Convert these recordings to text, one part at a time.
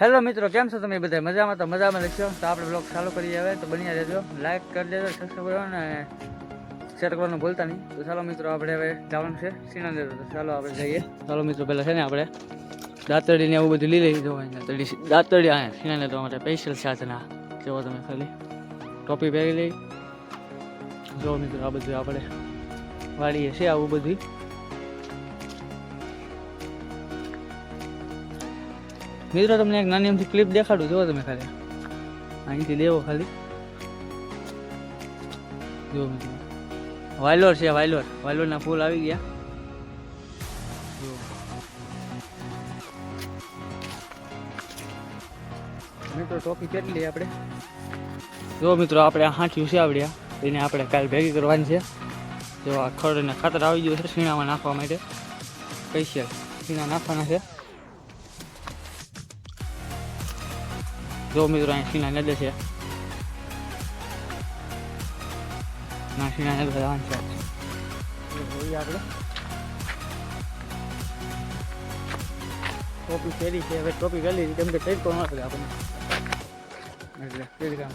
Hello મિત્રો, કેમ છો તમે બધા? મજામાં તો મજામાં લખશો તો આપણે બ્લોગ ચાલુ કરી આવે તો બની રહેજો. લાઈક કરી દેજો સબસ્ક્રાઈબ કરો અને શેર કરવાનું ભૂલતા નહીં. તો ચાલો મિત્રો, આપણે હવે જવાનું છે સિનાંદર તો ચાલો આપણે જઈએ. ચાલો મિત્રો, પહેલાં છે ને આપણે દાંતરડીને એવું બધું લઈ લઈ જવું દાંતરડી દાંતરડી આ સિનાંદર તો માટે સ્પેશિયલ સાધના જોવો તમે ખાલી? ટોપી પહેરી લઈ. જો મિત્રો, આ બધું આપણે વાળીએ છે આવું બધું. મિત્રો, તમને એક નાની અમથી ક્લિપ દેખાડું. જોવો તમે ખાલી. અહીંથી લેવો ખાલી. જુઓ મિત્રો. વાયલોર છે વાયલોર વાયલોરના ફૂલ આવી ગયા. મિત્રો આપણે? જો મિત્રો, આપણે હાંઠિયું છે આવડ્યા એને આપણે કાલ ભેગી કરવાની છે. જો આ ખડ અને ખાતર આવી ગયું છે શીણામાં નાખવા માટે. સ્પેશિયલ. શીણા નાખવાના છે. જો મિત્રો અહીં શીણા નદે છે. ના, શીણા નદે જવાનું છે. આપણે. ટોપી પહેરી છે, હવે ટોપી પહેરી કેમ કે કઈ નથી આપણને. એટલે કામ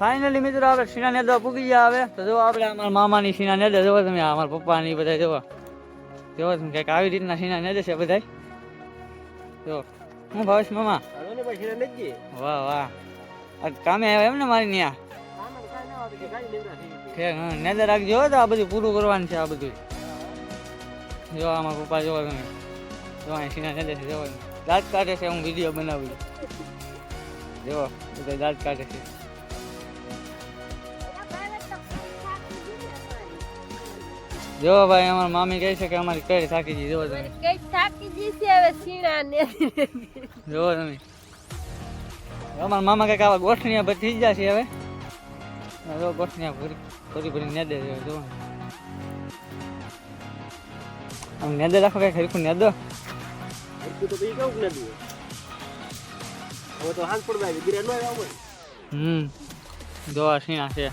ફાઇનલી મિત્રો આપણે શીના નેદવા પૂગી ગયા હવે. તો જો આપણે અમારા મામાની શીના નેદે જોવો તમે અમારા પપ્પાની બધા જોવો જોવો તમે કંઈક આવી રીતના શીના નેદે છે બધા જો. હું ભાવેશ મામા? વાહ વાહ. આ કામે આવ્યા એમ ને મારી ન્યા? હા રાખજો તો આ બધું પૂરું કરવાનું છે આ બધું. જો આમાં પપ્પા જોવો તમે. જો અહીં શીના નેદે છે જોવો દાંત કાઢે છે હું વીડિયો બનાવી જો બધા દાંત કાઢે છે. જો ભાઈ અમારા મામી કહે છે કે અમારી કઈ થાકી ગઈ જો તમે. કઈ થાકી જશે હવે સીણા ને જો તમે. અમારા મામા કંઈક આવા ગોઠણિયા પર થઈ જશે હવે. જો ગોઠણિયા ભરી ભરી ભરી નેદે દે જો આમ નેદે રાખો કઈ ખરીખું આવ્યો હમ. જો આ શીણા છે.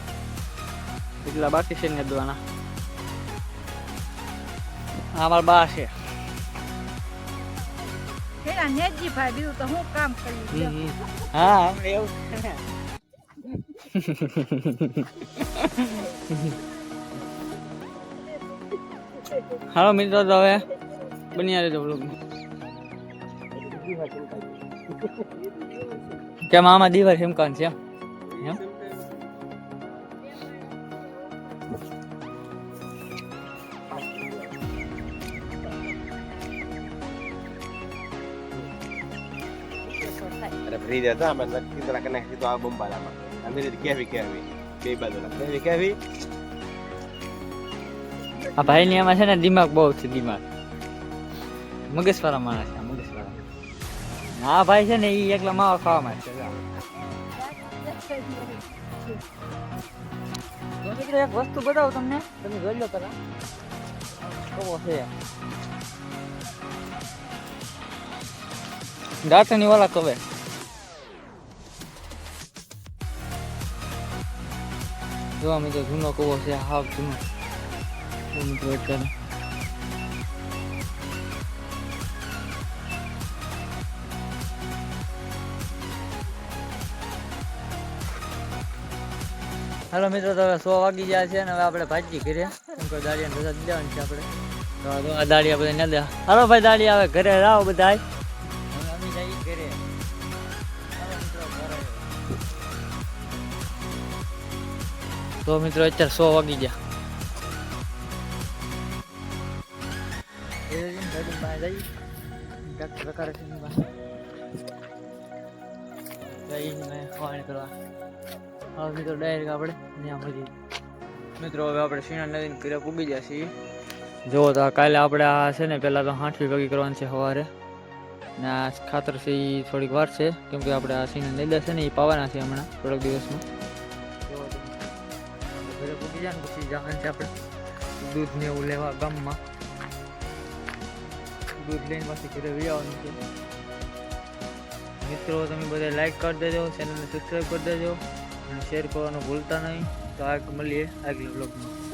એટલા બાકી છે નેદવાના. આ મારા બા છે. પેલા નેજી ભાઈ બીજું તો હું કામ કરી. હા એવું છે. હાલો મિત્રો તો હવે બન્યા રહેજો બ્લોગમાં કેમ આમાં દીવાર હિમકાન છે એમ? Berita tu aman kita nak kena situ album balama. Ambil di Kevi Kevi. Bebas tu lah. Kevi Kevi. આ ભાઈની એમાં છે ને દિમાગ બહુ છે દિમાગ મગજવાળા માણસ છે આ મગજવાળા આ ભાઈ છે ને એ એકલા માવા ખાવામાં છે તો મિત્રો એક વસ્તુ બતાવું તમને તમે જોઈ લો પેલા કેવો છે દાંતની વાળા કવે જોવા મિત્રો જૂનો કવો છે, હાવ જૂનો. મિત્રો હાલો મિત્રો, તો હવે સો વાગી ગયા છે અને હવે આપણે ભાજી ઘરે. કેમ કે દાળિયા રજા દેવાની છે આપણે. તો દાળિયા બધા ના દે. હાલો ભાઈ, દાળિયા હવે ઘરે રાવ બધા તો મિત્રો અત્યારે સો વાગી ગયા. મિત્રો ડાયરેક્ટ આપણે ત્યાં મળી મિત્રો હવે આપણે શીણા નદીને ઘરે પૂગી ગયા છીએ. જુઓ તો કાલે આપણે આ છે ને પહેલાં તો હાંઠવી ભેગી કરવાની છે સવારે. ને આ ખાતર છે એ થોડીક વાર છે કેમ કે આપણે આ સીના નદા છે ને એ પાવાના છે હમણાં થોડાક દિવસમાં. ઘરે પૂગી જાય ને પછી જવાનું છે આપણે દૂધ ને એવું લેવા ગામમાં. દૂધ લઈને પછી ઘરે વિયાવાનું છે. મિત્રો, તમે બધા લાઈક કરી દેજો ચેનલને સબસ્ક્રાઈબ કરી દેજો અને શેર કરવાનું ભૂલતા નહીં. તો આ મળીએ આગલા બ્લોગમાં